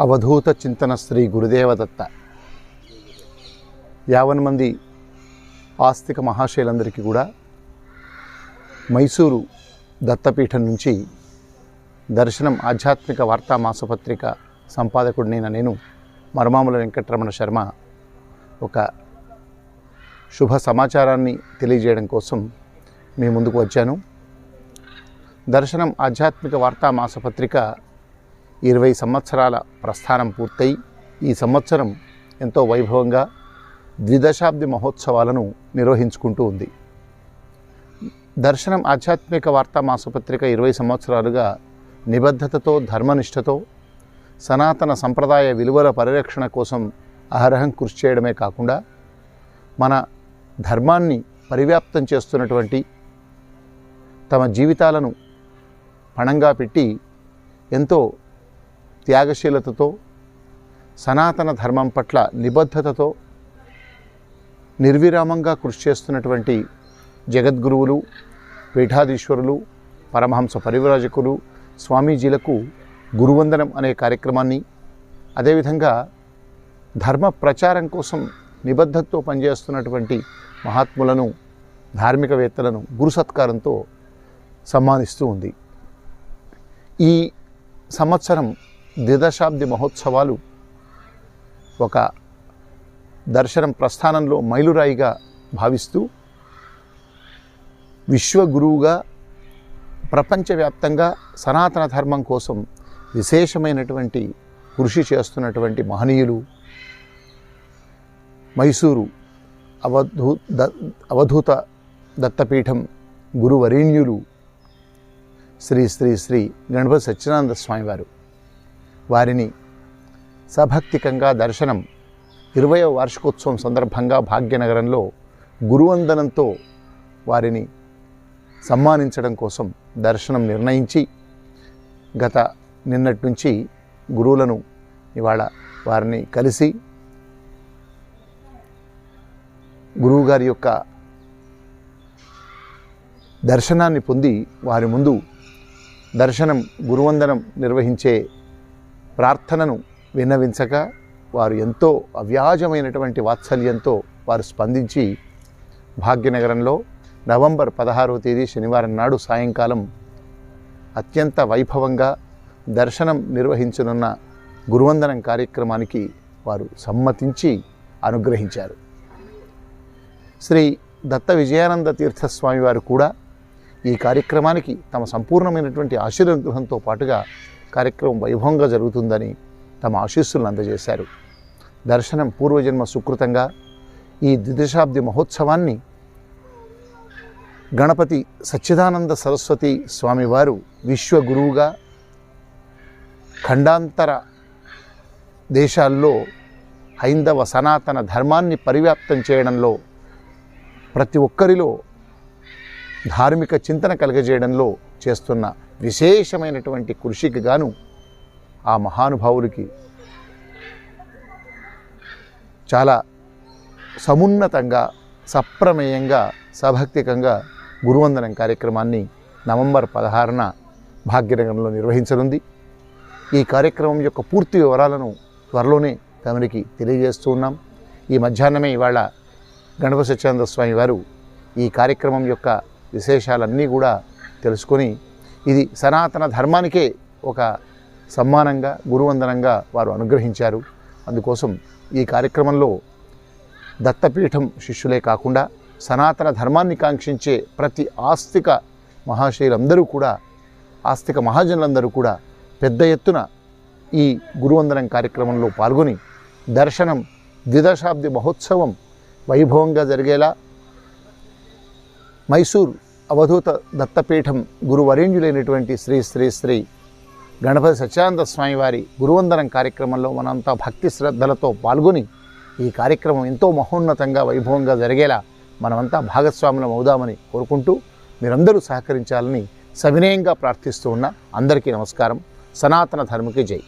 అవధూత చింతన శ్రీ గురుదేవదత్త. యావన్ మంది ఆస్తిక మహాశయులందరికీ కూడా మైసూరు దత్తపీఠం నుంచి దర్శనం ఆధ్యాత్మిక వార్తా మాసపత్రిక సంపాదకుడినైన నేను మరమాముల వెంకటరమణ శర్మ ఒక శుభ సమాచారాన్ని తెలియజేయడం కోసం మీ ముందుకు వచ్చాను. దర్శనం ఆధ్యాత్మిక వార్తా మాసపత్రిక ఇరవై సంవత్సరాల ప్రస్థానం పూర్తయి ఈ సంవత్సరం ఎంతో వైభవంగా ద్విదశాబ్ది మహోత్సవాలను నిర్వహించుకుంటూ ఉంది. దర్శనం ఆధ్యాత్మిక వార్తా మాసపత్రిక ఇరవై సంవత్సరాలుగా నిబద్ధతతో ధర్మనిష్టతో సనాతన సంప్రదాయ విలువల పరిరక్షణ కోసం అహరహం కృషి చేయడమే కాకుండా మన ధర్మాన్ని పరివ్యాప్తం చేస్తున్నటువంటి తమ జీవితాలను పణంగా పెట్టి ఎంతో త్యాగశీలతతో సనాతన ధర్మం పట్ల నిబద్ధతతో నిర్విరామంగా కృషి చేస్తున్నటువంటి జగద్గురువులు పీఠాధీశ్వరులు పరమహంస పరివిరాజకులు స్వామీజీలకు గురువందనం అనే కార్యక్రమాన్ని అదేవిధంగా ధర్మ ప్రచారం కోసం నిబద్ధతతో పనిచేస్తున్నటువంటి మహాత్ములను ధార్మికవేత్తలను గురు సత్కారంతో సమ్మానిస్తూ ఉంది. ఈ సంవత్సరం ద్విదశాబ్ది మహోత్సవాలు ఒక దర్శనం ప్రస్థానంలో మైలురాయిగా భావిస్తూ విశ్వగురువుగా ప్రపంచవ్యాప్తంగా సనాతన ధర్మం కోసం విశేషమైనటువంటి కృషి చేస్తున్నటువంటి మహనీయులు మైసూరు అవధూ ద అవధూత దత్తపీఠం గురువరేణ్యులు శ్రీ శ్రీ శ్రీ గణపతి సత్యనానంద స్వామివారు. వారిని సభక్తికంగా దర్శనం ఇరవై వార్షికోత్సవం సందర్భంగా భాగ్యనగరంలో గురువందనంతో వారిని సమ్మానించడం కోసం దర్శనం నిర్ణయించి గత నిన్నటి నుంచి గురువులను ఇవాళ వారిని కలిసి గురువుగారి యొక్క దర్శనాన్ని పొంది వారి ముందు దర్శనం గురువందనం నిర్వహించే ప్రార్థనను విన్నవించక వారు ఎంతో అవ్యాజమైనటువంటి వాత్సల్యంతో వారు స్పందించి భాగ్యనగరంలో నవంబర్ పదహారవ తేదీ శనివారం నాడు సాయంకాలం అత్యంత వైభవంగా దర్శనం నిర్వహించనున్న గురువందనం కార్యక్రమానికి వారు సమ్మతించి అనుగ్రహించారు. శ్రీ దత్త విజయానంద తీర్థస్వామి వారు కూడా ఈ కార్యక్రమానికి తమ సంపూర్ణమైనటువంటి ఆశీర్వాదంతో పాటుగా కార్యక్రమం వైభవంగా జరుగుతుందని తమ ఆశీస్సులను అందజేశారు. దర్శనం పూర్వజన్మ సుకృతంగా ఈ ద్విదశాబ్ది మహోత్సవాన్ని గణపతి సచ్చిదానంద సరస్వతి స్వామివారు విశ్వగురువుగా ఖండాంతర దేశాల్లో హైందవ సనాతన ధర్మాన్ని పరివ్యాప్తం చేయడంలో ప్రతి ఒక్కరిలో ధార్మిక చింతన కలగజేయడంలో చేస్తున్న విశేషమైనటువంటి కృషికి గాను ఆ మహానుభావులకి చాలా సమున్నతంగా సప్రమేయంగా సభక్తికంగా గురువందనం కార్యక్రమాన్ని నవంబర్ పదహారున భాగ్యనగరంలో నిర్వహించనుంది. ఈ కార్యక్రమం యొక్క పూర్తి వివరాలను త్వరలోనే తమరికి తెలియజేస్తూ ఉన్నాం. ఈ మధ్యాహ్నమే ఇవాళ గణపతి సత్యానంద స్వామి వారు ఈ కార్యక్రమం యొక్క విశేషాలన్నీ కూడా తెలుసుకొని ఇది సనాతన ధర్మానికే ఒక సమ్మానంగా గురువందనంగా వారు అనుగ్రహించారు. అందుకోసం ఈ కార్యక్రమంలో దత్తపీఠం శిష్యులే కాకుండా సనాతన ధర్మాన్ని కాంక్షించే ప్రతి ఆస్తిక మహాశయులందరూ కూడా ఆస్తిక మహాజనులందరూ కూడా పెద్ద ఎత్తున ఈ గురువందనం కార్యక్రమంలో పాల్గొని దర్శనం ద్విదశాబ్ది మహోత్సవం వైభవంగా జరిగేలా మైసూర్ అవధూత దత్తపీఠం గురువరేంజులైనటువంటి శ్రీ శ్రీ శ్రీ గణపతి సత్యానంద స్వామి వారి గురువందనం కార్యక్రమంలో మనంతా భక్తి శ్రద్ధలతో పాల్గొని ఈ కార్యక్రమం ఎంతో మహోన్నతంగా వైభవంగా జరిగేలా మనమంతా భాగస్వాములం అవుదామని కోరుకుంటూ మీరందరూ సహకరించాలని సవినయంగా ప్రార్థిస్తూ ఉన్న అందరికీ నమస్కారం. సనాతన ధర్మకి జై.